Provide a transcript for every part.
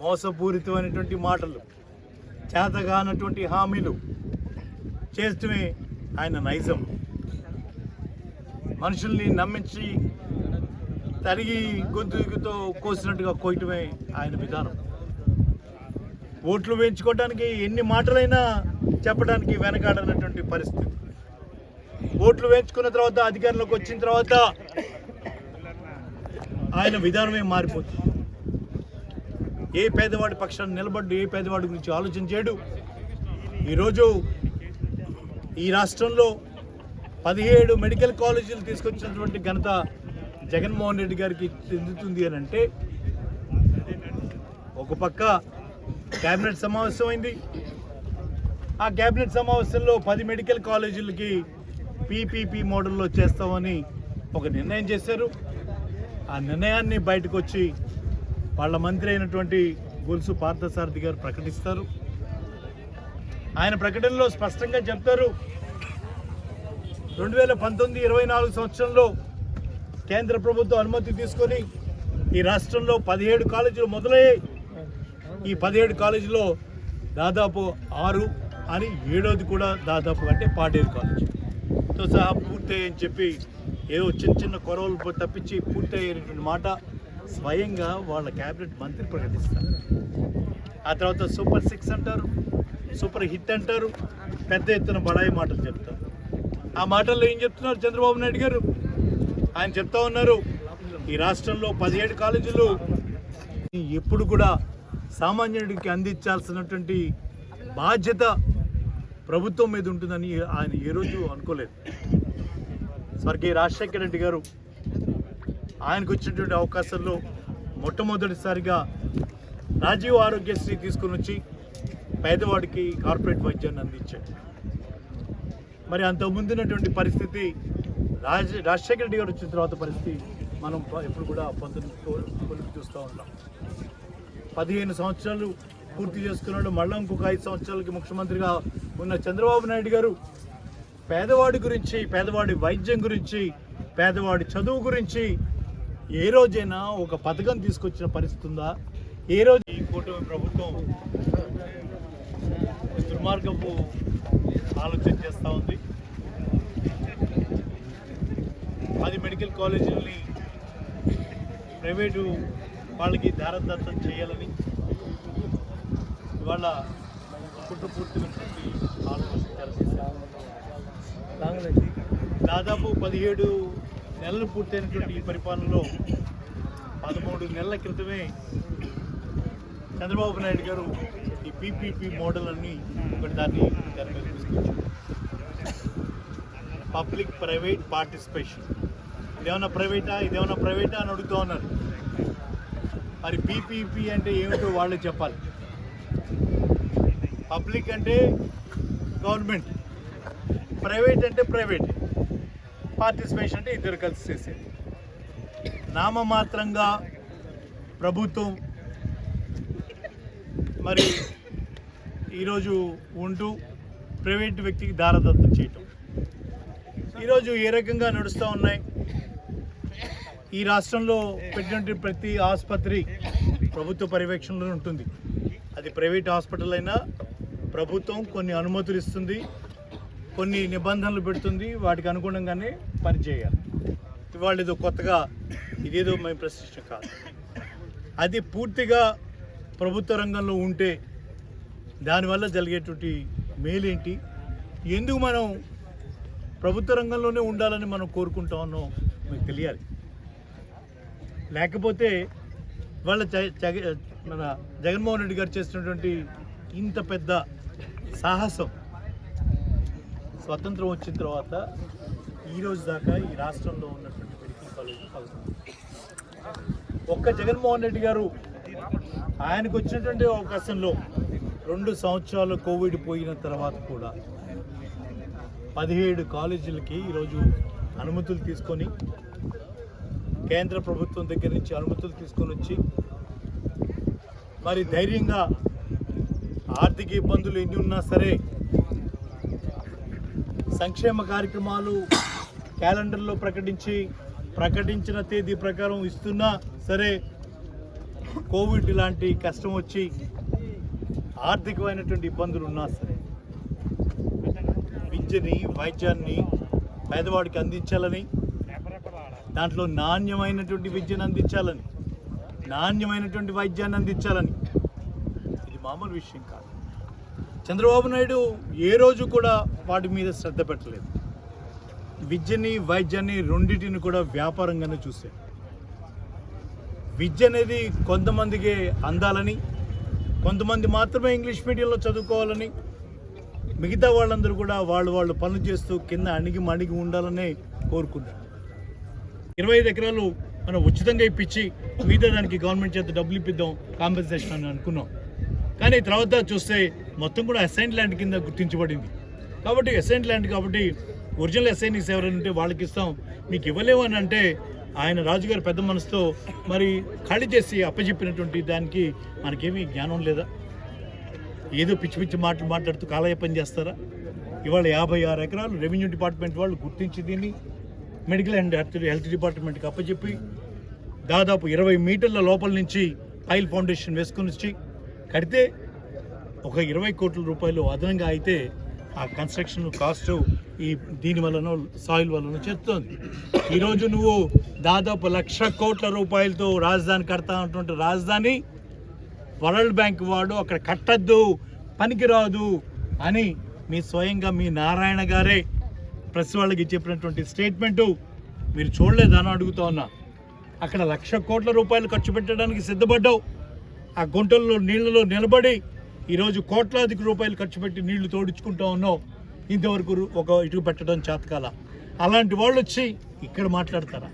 మోసపూరితమైనటువంటి మాటలు చేతగానటువంటి హామీలు చేస్తమే ఆయన నైజం. మనుషుల్ని నమ్మించి తరిగి గొంతుతో కోసినట్టుగా కోయటమే ఆయన విధానం. ఓట్లు వేయించుకోవడానికి ఎన్ని మాటలైనా చెప్పడానికి వెనకాడనటువంటి పరిస్థితి. ఓట్లు వేయించుకున్న తర్వాత అధికారంలోకి వచ్చిన తర్వాత ఆయన విధానమే మారిపోతుంది. ఏ పేదవాడి పక్షాన్ని నిలబడ్డు ఏ పేదవాడి గురించి ఆలోచన చేయడు. ఈరోజు ఈ రాష్ట్రంలో పదిహేడు మెడికల్ కాలేజీలు తీసుకొచ్చినటువంటి ఘనత జగన్మోహన్ రెడ్డి గారికి చెందుతుంది అని అంటే ఒక పక్క కేబినెట్ సమావేశం అయింది. ఆ కేబినెట్ సమావేశంలో పది మెడికల్ కాలేజీలకి పీపీపీ మోడల్లో చేస్తామని ఒక నిర్ణయం చేశారు. ఆ నిర్ణయాన్ని బయటకు వచ్చి వాళ్ళ మంత్రి అయినటువంటి గొలుసు పార్థసారథి గారు ప్రకటిస్తారు. ఆయన ప్రకటనలో స్పష్టంగా చెప్తారు రెండు వేల పంతొమ్మిది ఇరవై నాలుగు సంవత్సరంలో కేంద్ర ప్రభుత్వం అనుమతి తీసుకొని ఈ రాష్ట్రంలో పదిహేడు కాలేజీలు మొదలయ్యాయి. ఈ పదిహేడు కాలేజీలో దాదాపు ఆరు అని ఏడోది కూడా దాదాపు అంటే పాడేరు కాలేజీతో సహా పూర్తయ్యని చెప్పి ఏదో చిన్న చిన్న కొరవలు తప్పించి పూర్తయ్యేటువంటి మాట స్వయంగా వాళ్ళ క్యాబినెట్ మంత్రి ప్రకటిస్తారు. ఆ తర్వాత సూపర్ సిక్స్ అంటారు సూపర్ హిట్ అంటారు పెద్ద ఎత్తున బడాయి మాటలు చెప్తారు. ఆ మాటల్లో ఏం చెప్తున్నారు చంద్రబాబు నాయుడు గారు? ఆయన చెప్తా ఉన్నారు ఈ రాష్ట్రంలో పదిహేడు కాలేజీలు ఎప్పుడు కూడా సామాన్యుడికి అందించాల్సినటువంటి బాధ్యత ప్రభుత్వం మీద ఉంటుందని ఆయన ఏ రోజు అనుకోలేదు. స్వర్గీయ రాజశేఖర రెడ్డి గారు ఆయనకు వచ్చినటువంటి అవకాశాల్లో మొట్టమొదటిసారిగా రాజీవ్ ఆరోగ్యశ్రీ తీసుకుని వచ్చి పేదవాడికి కార్పొరేట్ వైద్యాన్ని అందించాడు. మరి అంత ముందున్నటువంటి పరిస్థితి రాజ రాజశేఖర రెడ్డి గారు వచ్చిన తర్వాత పరిస్థితి మనం ఎప్పుడు కూడా పొందుని కొలిపి చూస్తూ ఉంటాం. పదిహేను సంవత్సరాలు పూర్తి చేసుకున్నాడు. మళ్ళీ ఇంకొక ఐదు సంవత్సరాలకి ముఖ్యమంత్రిగా ఉన్న చంద్రబాబు నాయుడు గారు పేదవాడి గురించి పేదవాడి వైద్యం గురించి పేదవాడి చదువు గురించి ఏ రోజైనా ఒక పథకం తీసుకొచ్చిన పరిస్థితి ఉందా? ఏ రోజు ఈ కూటమి ప్రభుత్వం దుర్మార్గపు ఆలోచన చేస్తూ ఉంది. పది మెడికల్ కాలేజీలని ప్రైవేటు వాళ్ళకి దారదత్తం చేయాలని ఇవాళ కుట్రపూర్తిమైనటువంటి ఆలోచన దాదాపు పదిహేడు నెలలు పూర్తయినటువంటి ఈ పరిపాలనలో పదమూడు నెలల క్రితమే చంద్రబాబు నాయుడు గారు ఈ పీపీపీ మోడల్ అని ఒకటి దాన్ని మీద తీసుకొచ్చారు. Public private participation. ఇదేమన్నా ప్రైవేటా? ఇదేమన్నా ప్రైవేటా అని అడుగుతూ ఉన్నారు. మరి పీపీపీ అంటే ఏమిటో వాళ్ళే చెప్పాలి. పబ్లిక్ అంటే గవర్నమెంట్. ప్రైవేట్ అంటే ప్రైవేట్. పార్టిసిపేషన్ అంటే ఇద్దరు కలిసి చేసేది. నామమాత్రంగా ప్రభుత్వం మరి ఈరోజు ఉంటూ ప్రైవేట్ వ్యక్తికి దారదత్తం చేయటం. ఈరోజు ఏ రకంగా నడుస్తూ ఉన్నాయి? ఈ రాష్ట్రంలో పెట్టినటువంటి ప్రతి ఆసుపత్రి ప్రభుత్వ పర్యవేక్షణలో ఉంటుంది. అది ప్రైవేట్ హాస్పిటల్ అయినా ప్రభుత్వం కొన్ని అనుమతులు ఇస్తుంది. కొన్ని నిబంధనలు పెడుతుంది వాటికి అనుగుణంగానే పనిచేయాలి ఇవాళ ఏదో కొత్తగా ఇదేదో మేము ప్రశ్నించడం కాదు. అది పూర్తిగా ప్రభుత్వ రంగంలో ఉంటే దానివల్ల జరిగేటువంటి మేలేంటి? ఎందుకు మనం ప్రభుత్వ రంగంలోనే ఉండాలని మనం కోరుకుంటా ఉన్నాం మీకు తెలియాలి. లేకపోతే వాళ్ళ మన జగన్మోహన్ రెడ్డి గారు చేసినటువంటి ఇంత పెద్ద సాహసం స్వతంత్రం వచ్చిన తర్వాత ఈ రోజు దాకా ఈ రాష్ట్రంలో ఉన్నటువంటి మెడికల్ కాలేజ్ ఒక్క జగన్మోహన్ రెడ్డి గారు ఆయనకు వచ్చినటువంటి అవకాశంలో రెండు సంవత్సరాలు కోవిడ్ పోయిన తర్వాత కూడా పదిహేడు కాలేజీలకి ఈరోజు అనుమతులు తీసుకొని కేంద్ర ప్రభుత్వం దగ్గర నుంచి అనుమతులు తీసుకొని వచ్చి మరి ధైర్యంగా ఆర్థిక ఇబ్బందులు ఎన్ని ఉన్నా సరే సంక్షేమ కార్యక్రమాలు క్యాలెండర్లో ప్రకటించి ప్రకటించిన తేదీ ప్రకారం ఇస్తున్నా సరే కోవిడ్ లాంటి కష్టం వచ్చి ఆర్థికమైనటువంటి ఇబ్బందులు ఉన్నా సరే విద్యని వైద్యాన్ని పేదవాడికి అందించాలని దాంట్లో నాణ్యమైనటువంటి విద్యను అందించాలని నాణ్యమైనటువంటి వైద్యాన్ని అందించాలని ఇది మామూలు విషయం కాదు. చంద్రబాబు నాయుడు ఏ రోజు కూడా వాటి మీద శ్రద్ధ పెట్టలేదు. విద్యని వైద్యాన్ని రెండింటిని కూడా వ్యాపారంగానే చూశాడు విద్య అనేది కొంతమందికి అందాలని కొంతమంది మాత్రమే ఇంగ్లీష్ మీడియంలో చదువుకోవాలని మిగతా వాళ్ళందరూ కూడా వాళ్ళు వాళ్ళు పనులు చేస్తూ కింద అణిగి మణిగి ఉండాలని కోరుకుంటారు ఇరవై ఐదు ఎకరాలు మనం ఉచితంగా ఇప్పించి మిగతా దానికి గవర్నమెంట్ చేత డబ్బులు ఇప్పిద్దాం కాంపెన్సేషన్ అని అనుకున్నాం. కానీ తర్వాత చూస్తే మొత్తం కూడా అసైన్ ల్యాండ్ కింద గుర్తించబడింది. కాబట్టి అసైన్ ల్యాండ్ కాబట్టి ఒరిజినల్ అసైనీస్ ఎవరైనా ఉంటే వాళ్ళకి ఇస్తాం. మీకు ఇవ్వలేము అని అంటే ఆయన రాజుగారి పెద్ద మనసుతో మరి ఖాళీ చేసి అప్పచెప్పినటువంటి దానికి మనకేమీ జ్ఞానం లేదా? ఏదో పిచ్చి పిచ్చి మాటలు మాట్లాడుతూ కాలయాపన చేస్తారా? ఇవాళ యాభై ఆరు ఎకరాలు రెవెన్యూ డిపార్ట్మెంట్ వాళ్ళు గుర్తించి దీన్ని మెడికల్ అండ్ హెల్త్ హెల్త్ డిపార్ట్మెంట్కి అప్పచెప్పి దాదాపు ఇరవై మీటర్ల లోపల నుంచి పైల్ ఫౌండేషన్ వేసుకుని వచ్చి కడితే ఒక ఇరవై కోట్ల రూపాయలు అదనంగా అయితే ఆ కన్స్ట్రక్షన్ కాస్ట్ ఈ దీని వలన సాయిల్ వలన చేస్తుంది ఈరోజు నువ్వు దాదాపు లక్ష కోట్ల రూపాయలతో రాజధాని కడతా ఉంటుంటే రాజధాని వరల్డ్ బ్యాంక్ వాడు అక్కడ కట్టద్దు పనికిరాదు అని మీ స్వయంగా మీ నారాయణ గారే ప్రెస్ వాళ్ళకి చెప్పినటువంటి స్టేట్మెంటు మీరు చూడలేదని అడుగుతా ఉన్నా. అక్కడ లక్ష కోట్ల రూపాయలు ఖర్చు పెట్టడానికి సిద్ధపడ్డావు. ఆ గుంటల్లో నీళ్ళలో నిలబడి ఈరోజు కోట్లాదికి రూపాయలు ఖర్చు పెట్టి నీళ్ళు తోడించుకుంటా ఉన్నావు. ఇంతవరకు ఒక ఇటుకు పెట్టడం చేతకాల. అలాంటి వాళ్ళు వచ్చి ఇక్కడ మాట్లాడతారా?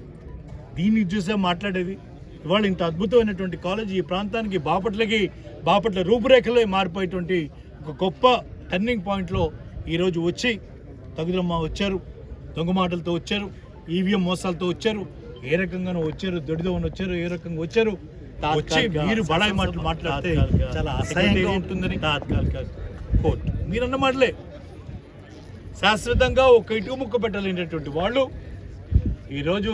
దీన్ని చూసే మాట్లాడేది ఇవాళ ఇంత అద్భుతమైనటువంటి కాలేజ్ ఈ ప్రాంతానికి బాపట్లకి బాపట్ల రూపురేఖలే మారిపోయేటువంటి ఒక గొప్ప టర్నింగ్ పాయింట్లో ఈరోజు వచ్చి తగుదమ్మ వచ్చారు దొంగ మాటలతో వచ్చారు ఈవీఎం మోసాలతో వచ్చారు ఏ రకంగానూ వచ్చారు దొడిదోవని వచ్చారు ఏ రకంగా వచ్చారు వచ్చి మీరు బడాయి మాటలు మాట్లాడితే చాలా అసహ్యంగా ఉంటుందని తాత్కాలిక కోర్టు. మీరన్న మాటలే. శాశ్వతంగా ఒక ఇటుక ముక్క పెట్టలేనటువంటి వాళ్ళు ఈరోజు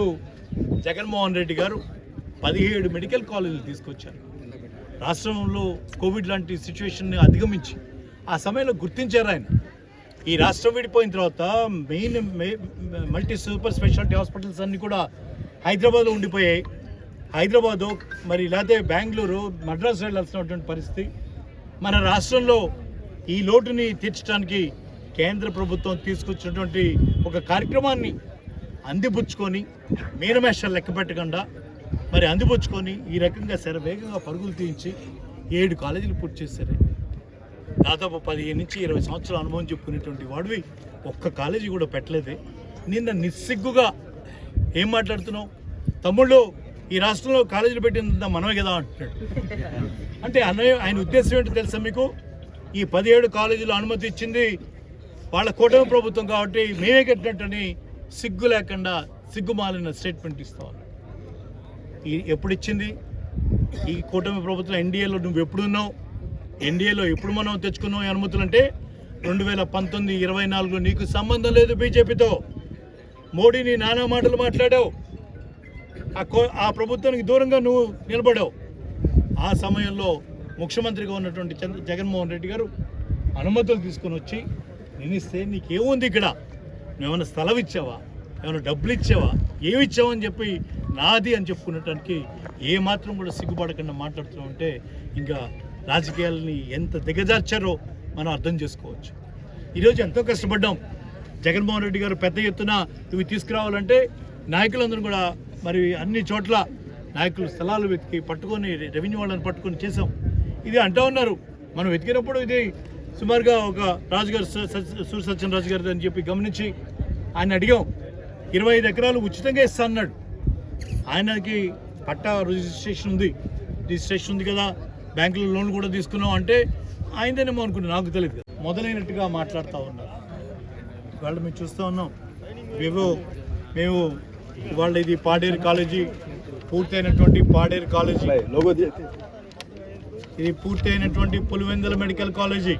జగన్మోహన్ రెడ్డి గారు పదిహేడు మెడికల్ కాలేజీలు తీసుకొచ్చారు. రాష్ట్రంలో కోవిడ్ లాంటి సిచ్యువేషన్ని అధిగమించి ఆ సమయంలో గుర్తించారు ఆయన. ఈ రాష్ట్రం విడిపోయిన తర్వాత main multi super speciality hospitals అన్నీ కూడా హైదరాబాద్లో ఉండిపోయాయి. హైదరాబాదు మరి లేకపోతే బెంగళూరు మద్రాసు వెళ్ళాల్సినటువంటి పరిస్థితి. మన రాష్ట్రంలో ఈ లోటుని తీర్చడానికి కేంద్ర ప్రభుత్వం తీసుకొచ్చినటువంటి ఒక కార్యక్రమాన్ని అందిపుచ్చుకొని మీనమేషాలు లెక్క పెట్టకుండా మరి అందిపుచ్చుకొని ఈ రకంగా శరవేగంగా పరుగులు తీయించి ఏడు కాలేజీలు పూర్తి చేశారు. దాదాపు పదిహేను నుంచి ఇరవై సంవత్సరాల అనుభవం చెప్పుకునేటువంటి వాడివి ఒక్క కాలేజీ కూడా పెట్టలేదే. నిన్న నిస్సిగ్గుగా ఏం మాట్లాడుతున్నావు? తమ్ముళ్ళు ఈ రాష్ట్రంలో కాలేజీలు పెట్టినంత మనమే కదా అంటున్నాడు. అంటే అన్నయ్య ఆయన ఉద్దేశం ఏంటో తెలుసా మీకు? ఈ పదిహేడు కాలేజీలు అనుమతి ఇచ్చింది వాళ్ళ కూటమి ప్రభుత్వం కాబట్టి మేమే కట్టినట్టని సిగ్గు లేకుండా సిగ్గుమాలిన స్టేట్మెంట్ ఇస్తాం ఈ ఎప్పుడు ఇచ్చింది? ఈ కూటమి ప్రభుత్వం ఎన్డీఏలో నువ్వు ఎప్పుడు ఉన్నావు? ఎన్డీఏలో ఎప్పుడు మనం తెచ్చుకున్నావు అనుమతులు అంటే రెండు వేల పంతొమ్మిది ఇరవై నాలుగులో నీకు సంబంధం లేదు బీజేపీతో. మోడీని నానా మాటలు మాట్లాడావు. ఆ కో ఆ ప్రభుత్వానికి దూరంగా నువ్వు నిలబడావు. ఆ సమయంలో ముఖ్యమంత్రిగా ఉన్నటువంటి చంద్ర జగన్మోహన్ రెడ్డి గారు అనుమతులు తీసుకొని వచ్చి నేను ఇస్తే నీకేముంది ఇక్కడ? నువ్వేమైనా స్థలం ఇచ్చావా ఏమైనా డబ్బులు ఇచ్చావా ఏమి ఇచ్చావని చెప్పి నాది అని చెప్పుకునేటానికి ఏ మాత్రం కూడా సిగ్గుపడకుండా మాట్లాడుతూ ఉంటే ఇంకా రాజకీయాలని ఎంత దిగజార్చారో మనం అర్థం చేసుకోవచ్చు. ఈరోజు ఎంతో కష్టపడ్డాం. జగన్మోహన్ రెడ్డి గారు పెద్ద ఎత్తున ఇవి తీసుకురావాలంటే నాయకులందరూ కూడా మరి అన్ని చోట్ల నాయకులు స్థలాలు వెతికి పట్టుకొని రెవెన్యూ వాళ్ళని పట్టుకొని చేసాం ఇది అంటూ ఉన్నారు. మనం వెతికినప్పుడు ఇది సుమారుగా ఒక రాజుగారు సూర్య సత్యం రాజు గారిది అని చెప్పి గమనించి ఆయన అడిగాం. ఇరవై ఐదు ఎకరాలు ఉచితంగా ఇస్తా అన్నాడు. ఆయనకి పట్టా రిజిస్ట్రేషన్ ఉంది. రిజిస్ట్రేషన్ ఉంది కదా. బ్యాంకులో లోన్ కూడా తీసుకున్నాం అంటే ఆయనదేనేమో అనుకున్నాను నాకు తెలియదు కదా. మొదలైనట్టుగా మాట్లాడుతూ ఉన్నారు. ఇవాళ మేము చూస్తూ ఉన్నాం. మేము మేము ఇవాళ ఇది పాడేరు కాలేజీ పూర్తయినటువంటి పాడేరు కాలేజీ. ఇది పూర్తయినటువంటి పులివెందుల మెడికల్ కాలేజీ.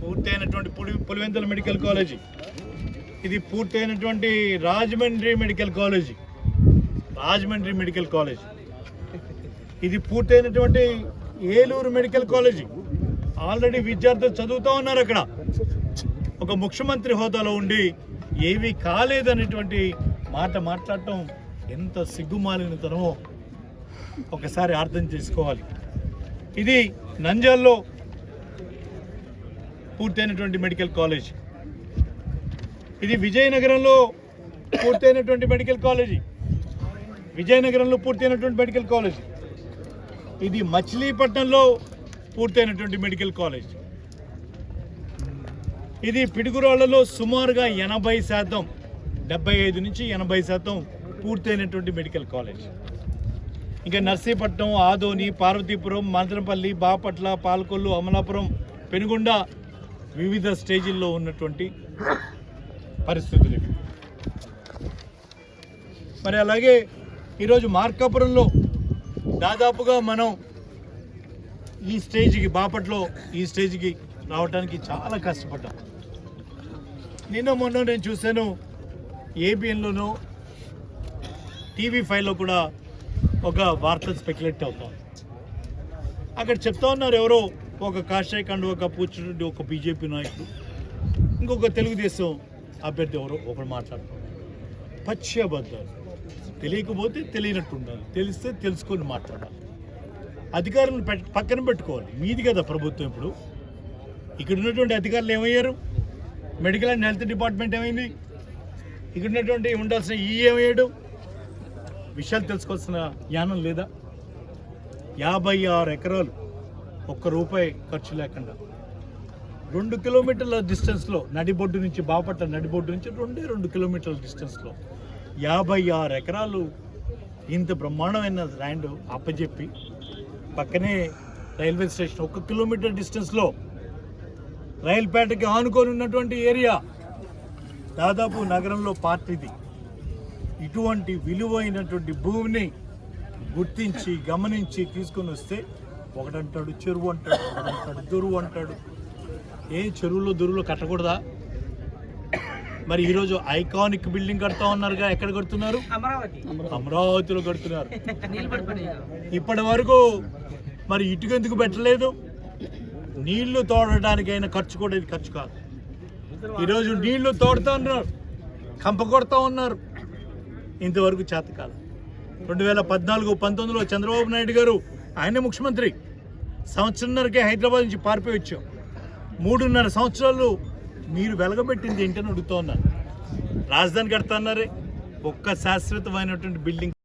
పూర్తయినటువంటి పులి పులివెందుల మెడికల్ కాలేజీ. ఇది పూర్తయినటువంటి Rajahmundry medical college. Rajahmundry medical college. ఇది పూర్తయినటువంటి ఏలూరు మెడికల్ కాలేజీ. ఆల్రెడీ విద్యార్థులు చదువుతూ ఉన్నారు అక్కడ. ఒక ముఖ్యమంత్రి హోదాలో ఉండి ఏవి కాలేదనేటువంటి మాట మాట్లాడటం ఎంత సిగ్గుమాలినతనమో ఒకసారి అర్థం చేసుకోవాలి. ఇది నంజాల్లో పూర్తయినటువంటి మెడికల్ కాలేజ్. ఇది విజయనగరంలో పూర్తయినటువంటి మెడికల్ కాలేజీ. విజయనగరంలో పూర్తయినటువంటి మెడికల్ కాలేజ్. ఇది మచిలీపట్నంలో పూర్తయినటువంటి మెడికల్ కాలేజ్. ఇది పిడుగురాళ్ళలో సుమారుగా ఎనభై శాతం డెబ్బై ఐదు నుంచి ఎనభై శాతం పూర్తయినటువంటి మెడికల్ కాలేజ్. ఇంకా నర్సీపట్నం ఆదోని పార్వతీపురం మంత్రపల్లి బాపట్ల పాలకొల్లు అమలాపురం పెనుగొండ వివిధ స్టేజీల్లో ఉన్నటువంటి పరిస్థితులు మరి అలాగే ఈరోజు మార్కాపురంలో దాదాపుగా మనం ఈ స్టేజ్కి బాపట్లో ఈ స్టేజ్కి రావడానికి చాలా కష్టపడ్డాం. నిన్న మొన్న నేను చూశాను ఏబిఎన్లోనూ టీవీ ఫైవ్లో కూడా ఒక వార్త స్పెక్యులేట్ అవుతాం. అక్కడ చెప్తా ఉన్నారు ఎవరో ఒక కాషాయ కండు ఒక పూచుడు ఒక బీజేపీ నాయకుడు. ఇంకొక తెలుగుదేశం అభ్యర్థి ఎవరో ఒకడు మాట్లాడుతున్నారు. పచ్చి అబద్ధాలు తెలియకపోతే తెలియనట్టు ఉండాలి తెలిస్తే తెలుసుకొని మాట్లాడాలి. అధికారులను పక్కన పెట్టుకోవాలి. మీది కదా ప్రభుత్వం ఇప్పుడు. ఇక్కడ ఉన్నటువంటి అధికారులు ఏమయ్యారు? మెడికల్ అండ్ హెల్త్ డిపార్ట్మెంట్ ఏమైంది? ఇక్కడ ఉన్నటువంటి ఉండాల్సిన ఈ ఏమయ్యాడు విషయాలు తెలుసుకోవాల్సిన జ్ఞానం లేదా? యాభై ఆరు ఎకరాలు ఒక్క రూపాయి ఖర్చు లేకుండా. రెండు కిలోమీటర్ల డిస్టెన్స్లో నడిబొడ్డు నుంచి బాపట్ల నడిబొడ్డు నుంచి రెండే రెండు కిలోమీటర్ల డిస్టెన్స్లో యాభై ఆరు ఎకరాలు ఇంత బ్రహ్మాండమైన ల్యాండ్ అప్పజెప్పి పక్కనే రైల్వే స్టేషన్ ఒక కిలోమీటర్ డిస్టెన్స్లో రైల్పేటకి ఆనుకొని ఉన్నటువంటి ఏరియా దాదాపు నగరంలో పార్టీది. ఇటువంటి విలువైనటువంటి భూమిని గుర్తించి గమనించి తీసుకొని వస్తే ఒకడంటాడు చెరువు అంటాడు ఒకడంటాడు దొరువు అంటాడు. ఏ చెరువులో దొరువులో కట్టకూడదా? మరి ఈరోజు ఐకానిక్ బిల్డింగ్ కడతా ఉన్నారుగా ఎక్కడ కడుతున్నారు? అమరావతి. అమరావతిలో కడుతున్నారు. ఇప్పటి వరకు మరి ఇటుక ఎందుకు పెట్టలేదు? నీళ్ళు తోడటానికైనా ఖర్చు కూడా ఇది ఖర్చు కాదు. ఈరోజు నీళ్ళు తోడుతూ ఉన్నారు కంప కొడతా ఉన్నారు. ఇంతవరకు చేత కాదు రెండు వేల పద్నాలుగు పంతొమ్మిదిలో చంద్రబాబు నాయుడు గారు ఆయనే ముఖ్యమంత్రి. సంవత్సరంన్నరకే హైదరాబాద్ నుంచి పారిపోయి వచ్చాం. మూడున్నర సంవత్సరాలు మీరు వెలగబెట్టింది ఏంటని అడుగుతూ ఉన్నారు. రాజధాని కడతా అన్నారే ఒక్క శాశ్వతమైనటువంటి బిల్డింగ్